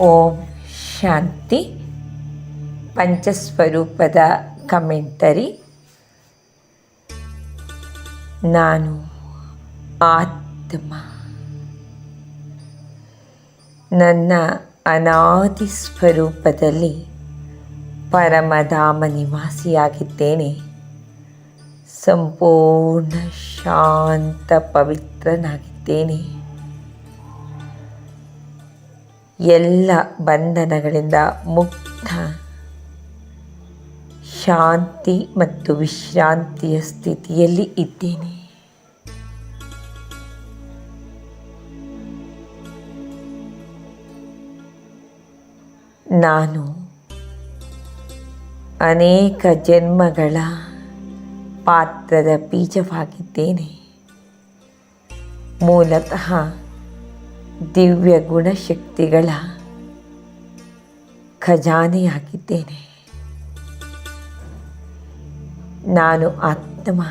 ಓಂ ಶಾಂತಿ ಪಂಚಸ್ವರೂಪದ commentary. ನಾನು ಆತ್ಮ. ನನ್ನ ಅನಾದಿ ಸ್ವರೂಪದಲ್ಲಿ ಪರಮಧಾಮ ನಿವಾಸಿಯಾಗಿದ್ದೇನೆ. ಸಂಪೂರ್ಣ ಶಾಂತ ಪವಿತ್ರನಾಗಿದ್ದೇನೆ. ಎಲ್ಲ ಬಂಧನಗಳಿಂದ ಮುಕ್ತ. ಶಾಂತಿ ಮತ್ತು ವಿಶ್ರಾಂತಿಯ ಸ್ಥಿತಿಯಲ್ಲಿ ಇದ್ದೇನೆ. ನಾನು ಅನೇಕ ಜನ್ಮಗಳ ಪಾತ್ರದ ಬೀಜವಾಗಿದ್ದೇನೆ. ಮೂಲತಃ ದಿವ್ಯ ಗುಣಶಕ್ತಿಗಳ ಖಜಾನೆಯಾಗಿದ್ದೇನೆ. ನಾನು ಆತ್ಮ.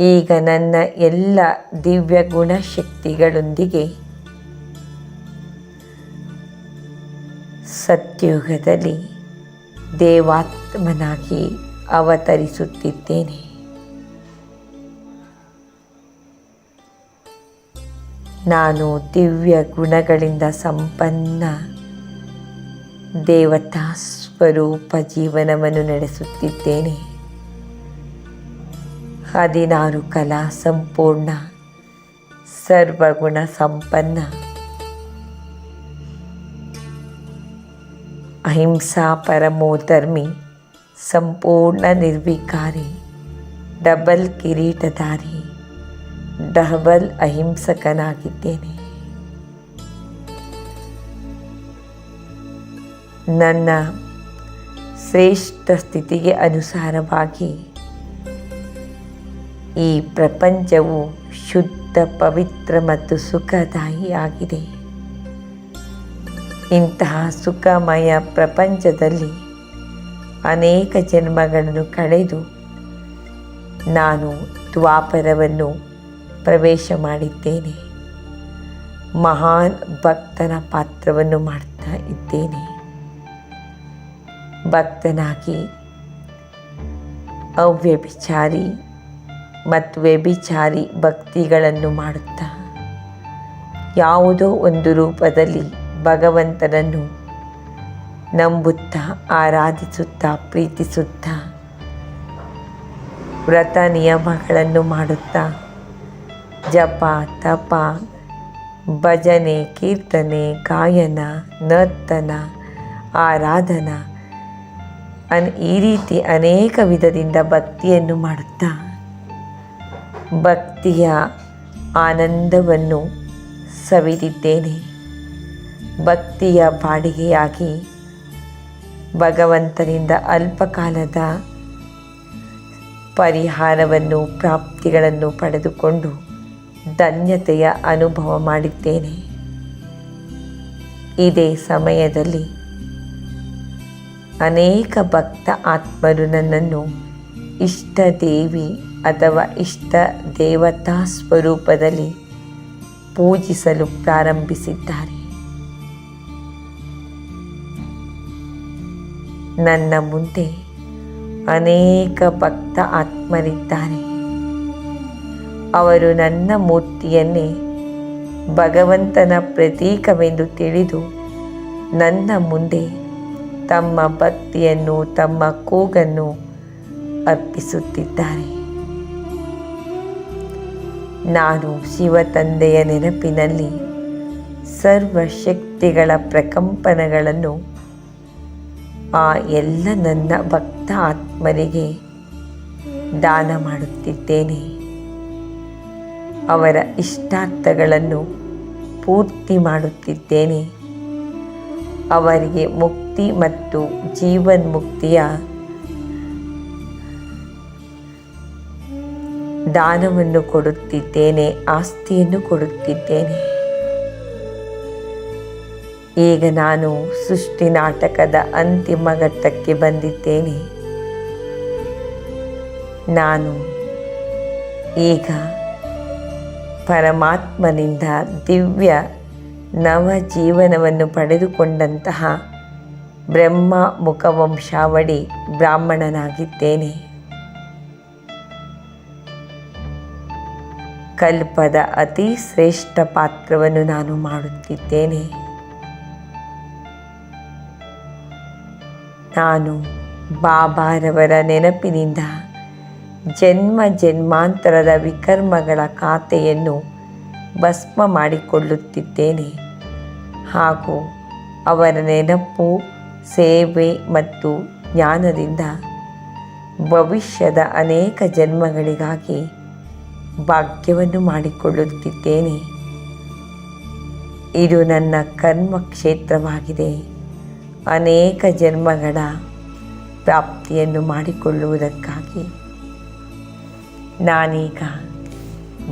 ಈಗ ನನ್ನ ಎಲ್ಲ ದಿವ್ಯ ಗುಣಶಕ್ತಿಗಳೊಂದಿಗೆ ಸತ್ಯುಗದಲ್ಲಿ ದೇವಾತ್ಮನಾಗಿ ಅವತರಿಸುತ್ತಿದ್ದೇನೆ. ನಾನು ದಿವ್ಯ ಗುಣಗಳಿಂದ ಸಂಪನ್ನ ದೇವತಾ ಸ್ವರೂಪ ಜೀವನವನ್ನು ನಡೆಸುತ್ತಿದ್ದೇನೆ. ಹದಿನಾರು ಕಲಾ ಸಂಪೂರ್ಣ, ಸರ್ವಗುಣ ಸಂಪನ್ನ. ಅಹಿಂಸಾ ಪರಮೋಧರ್ಮಿ ಸಂಪೂರ್ಣ ನಿರ್ವಿಕಾರಿ, ಡಬಲ್ ಕಿರೀಟಧಾರಿ. ಡಬಲ್ ಅಹಿಂಸಕನಾಗಿದ್ದೇನೆ. ನನ್ನ ಶ್ರೇಷ್ಠ ಸ್ಥಿತಿಗೆ ಅನುಸಾರವಾಗಿ ಈ ಪ್ರಪಂಚವು ಶುದ್ಧ, ಪವಿತ್ರ ಮತ್ತು ಸುಖದಾಯಿಯಾಗಿದೆ. ಇಂತಹ ಸುಖಮಯ ಪ್ರಪಂಚದಲ್ಲಿ ಅನೇಕ ಜನ್ಮಗಳನ್ನು ಕಳೆದು ನಾನು ದ್ವಾಪರವನ್ನು ಪ್ರವೇಶ ಮಾಡಿದ್ದೇನೆ. ಮಹಾನ್ ಭಕ್ತನ ಪಾತ್ರವನ್ನು ಮಾಡ್ತಾ ಇದ್ದೇನೆ. ಭಕ್ತನಾಗಿ ಅವ್ಯಭಿಚಾರಿ ಮತ್ತು ವ್ಯಭಿಚಾರಿ ಭಕ್ತಿಗಳನ್ನು ಮಾಡುತ್ತಾ ಯಾವುದೋ ಒಂದು ರೂಪದಲ್ಲಿ ಭಗವಂತನನ್ನು ನಂಬುತ್ತಾ, ಆರಾಧಿಸುತ್ತಾ, ಪ್ರೀತಿಸುತ್ತಾ, ವ್ರತ ನಿಯಮಗಳನ್ನು ಮಾಡುತ್ತಾ ಜಪ, ತಪ, ಭಜನೆ, ಕೀರ್ತನೆ, ಗಾಯನ, ನರ್ತನ, ಆರಾಧನಾ. ಅನ್, ಈ ರೀತಿ ಅನೇಕ ವಿಧದಿಂದ ಭಕ್ತಿಯನ್ನು ಮಾಡುತ್ತಾ, ಭಕ್ತಿಯ ಆನಂದವನ್ನು ಸವಿದಿದ್ದೇನೆ. ಭಕ್ತಿಯ ಬಾಡಿಗೆಯಾಗಿ ಭಗವಂತನಿಂದ ಅಲ್ಪಕಾಲದ ಪರಿಹಾರವನ್ನು, ಪ್ರಾಪ್ತಿಗಳನ್ನು ಪಡೆದುಕೊಂಡು ಧನ್ಯತೆಯ ಅನುಭವ ಮಾಡಿದ್ದೇನೆ. ಇದೇ ಸಮಯದಲ್ಲಿ ಅನೇಕ ಭಕ್ತ ಆತ್ಮರು ನನ್ನನ್ನು ಇಷ್ಟ ದೇವಿ ಅಥವಾ ಇಷ್ಟ ದೇವತಾ ಸ್ವರೂಪದಲ್ಲಿ ಪೂಜಿಸಲು ಪ್ರಾರಂಭಿಸಿದ್ದಾರೆ. ನನ್ನ ಮುಂದೆ ಅನೇಕ ಭಕ್ತ ಆತ್ಮರಿದ್ದಾರೆ. ಅವರು ನನ್ನ ಮೂರ್ತಿಯನ್ನೇ ಭಗವಂತನ ಪ್ರತೀಕವೆಂದು ತಿಳಿದು ನನ್ನ ಮುಂದೆ ತಮ್ಮ ಭಕ್ತಿಯನ್ನು, ತಮ್ಮ ಕೂಗನ್ನು ಅರ್ಪಿಸುತ್ತಿದ್ದಾರೆ. ನಾನು ಶಿವ ತಂದೆಯ ನೆನಪಿನಲ್ಲಿ ಸರ್ವಶಕ್ತಿಗಳ ಪ್ರಕಂಪನಗಳನ್ನು ಆ ಎಲ್ಲ ನನ್ನ ಭಕ್ತ ಆತ್ಮರಿಗೆ ದಾನ ಮಾಡುತ್ತಿದ್ದೇನೆ. ಅವರ ಇಷ್ಟಾರ್ಥಗಳನ್ನು ಪೂರ್ತಿ ಮಾಡುತ್ತಿದ್ದೇನೆ. ಅವರಿಗೆ ಮುಕ್ತಿ ಮತ್ತು ಜೀವನ್ಮುಕ್ತಿಯ ದಾನವನ್ನು ಕೊಡುತ್ತಿದ್ದೇನೆ, ಆಸ್ತಿಯನ್ನು ಕೊಡುತ್ತಿದ್ದೇನೆ. ಈಗ ನಾನು ಸೃಷ್ಟಿ ನಾಟಕದ ಅಂತಿಮ ಘಟ್ಟಕ್ಕೆ ಬಂದಿದ್ದೇನೆ. ನಾನು ಈಗ ಪರಮಾತ್ಮನಿಂದ ದಿವ್ಯ ನವ ಜೀವನವನ್ನು ಪಡೆದುಕೊಂಡಂತಹ ಬ್ರಹ್ಮ ಮುಖವಂಶಾವಳಿ ಬ್ರಾಹ್ಮಣನಾಗಿದ್ದೇನೆ. ಕಲ್ಪದ ಅತಿ ಶ್ರೇಷ್ಠ ಪಾತ್ರವನ್ನು ನಾನು ಮಾಡುತ್ತಿದ್ದೇನೆ. ನಾನು ಬಾಬಾರವರ ನೆನಪಿನಿಂದ ಜನ್ಮ ಜನ್ಮಾಂತರದ ವಿಕರ್ಮಗಳ ಖಾತೆಯನ್ನು ಭಸ್ಮ ಮಾಡಿಕೊಳ್ಳುತ್ತಿದ್ದೇನೆ. ಹಾಗೂ ಅವರ ನೆನಪು, ಸೇವೆ ಮತ್ತು ಜ್ಞಾನದಿಂದ ಭವಿಷ್ಯದ ಅನೇಕ ಜನ್ಮಗಳಿಗಾಗಿ ಭಾಗ್ಯವನ್ನು ಮಾಡಿಕೊಳ್ಳುತ್ತಿದ್ದೇನೆ. ಇದು ನನ್ನ ಕರ್ಮ ಕ್ಷೇತ್ರವಾಗಿದೆ. ಅನೇಕ ಜನ್ಮಗಳ ವ್ಯಾಪ್ತಿಯನ್ನು ಮಾಡಿಕೊಳ್ಳುವುದಕ್ಕಾಗಿ. ನಾನೀಗ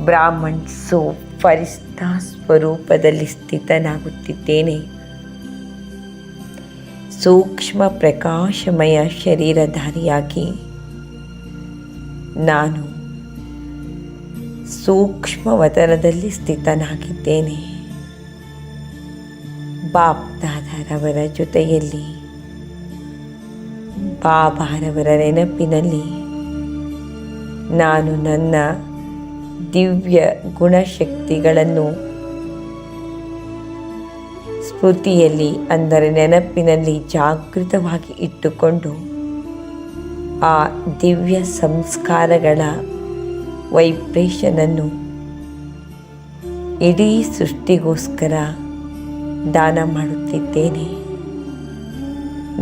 ಬ್ರಾಹ್ಮಣ್ ಸೋ ಫರಿಸ್ತಾ ಸ್ವರೂಪದಲ್ಲಿ ಸ್ಥಿತನಾಗುತ್ತಿದ್ದೇನೆ. ಸೂಕ್ಷ್ಮ ಪ್ರಕಾಶಮಯ ಶರೀರಧಾರಿಯಾಗಿ ನಾನು ಸೂಕ್ಷ್ಮ ವತನದಲ್ಲಿ ಸ್ಥಿತನಾಗಿದ್ದೇನೆ. ಬಾಪ್ದಾದರವರ ಜೊತೆಯಲ್ಲಿ, ಬಾಬಾರವರ ನೆನಪಿನಲ್ಲಿ ನಾನು ನನ್ನ ದಿವ್ಯ ಗುಣಶಕ್ತಿಗಳನ್ನು ಸ್ಮೃತಿಯಲ್ಲಿ, ಅಂದರೆ ನೆನಪಿನಲ್ಲಿ ಜಾಗೃತವಾಗಿ ಇಟ್ಟುಕೊಂಡು ಆ ದಿವ್ಯ ಸಂಸ್ಕಾರಗಳ ವೈಬ್ರೇಷನನ್ನು ಇಡೀ ಸೃಷ್ಟಿಗೋಸ್ಕರ ದಾನ ಮಾಡುತ್ತಿದ್ದೇನೆ.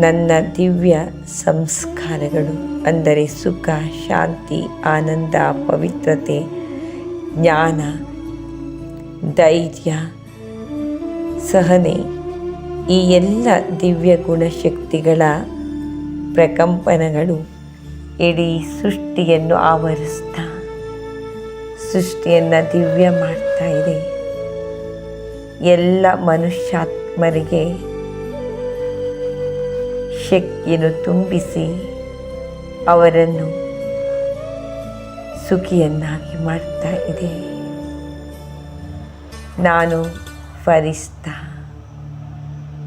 ನನ್ನ ದಿವ್ಯ ಸಂಸ್ಕಾರಗಳು ಅಂದರೆ ಸುಖ, ಶಾಂತಿ, ಆನಂದ, ಪವಿತ್ರತೆ, ಜ್ಞಾನ, ಧೈರ್ಯ, ಸಹನೆ ಈ ಎಲ್ಲ ದಿವ್ಯ ಗುಣಶಕ್ತಿಗಳ ಪ್ರಕಂಪನಗಳು ಇಡೀ ಸೃಷ್ಟಿಯನ್ನು ಆವರಿಸ್ತಾ ಸೃಷ್ಟಿಯನ್ನು ದಿವ್ಯ ಮಾಡ್ತಾ ಇದೆ. ಎಲ್ಲ ಮನುಷ್ಯಾತ್ಮರಿಗೆ ಶಕ್ತಿಯನ್ನು ತುಂಬಿಸಿ ಅವರನ್ನು ಸುಖಿಯನ್ನಾಗಿ ಮಾಡ್ತಾ ಇದೆ. ನಾನು ಫರಿಸ್ತಾ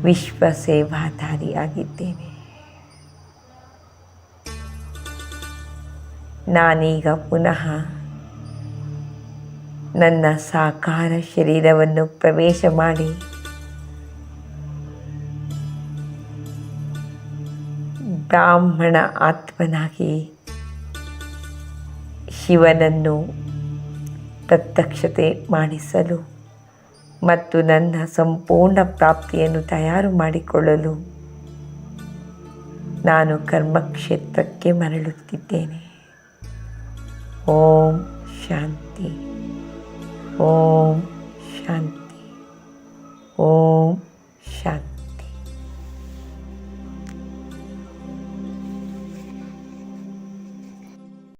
ವಿಶ್ವ ಸೇವಾಧಾರಿಯಾಗಿದ್ದೇನೆ ನಾನೀಗ ಪುನಃ ನನ್ನ ಸಾಕಾರ ಶರೀರವನ್ನು ಪ್ರವೇಶ ಮಾಡಿ ಬ್ರಾಹ್ಮಣ ಆತ್ಮನಾಗಿ ಶಿವನನ್ನು ಪ್ರತ್ಯಕ್ಷತೆ ಮಾಡಿಸಲು ಮತ್ತು ನನ್ನ ಸಂಪೂರ್ಣ ಪ್ರಾಪ್ತಿಯನ್ನು ತಯಾರು ಮಾಡಿಕೊಳ್ಳಲು ನಾನು ಕರ್ಮಕ್ಷೇತ್ರಕ್ಕೆ ಮರಳುತ್ತಿದ್ದೇನೆ. ಓಂ ಶಾಂತಿ. ಓಂ ಶಾಂತಿ. ಓಂ ಶಾಂತಿ.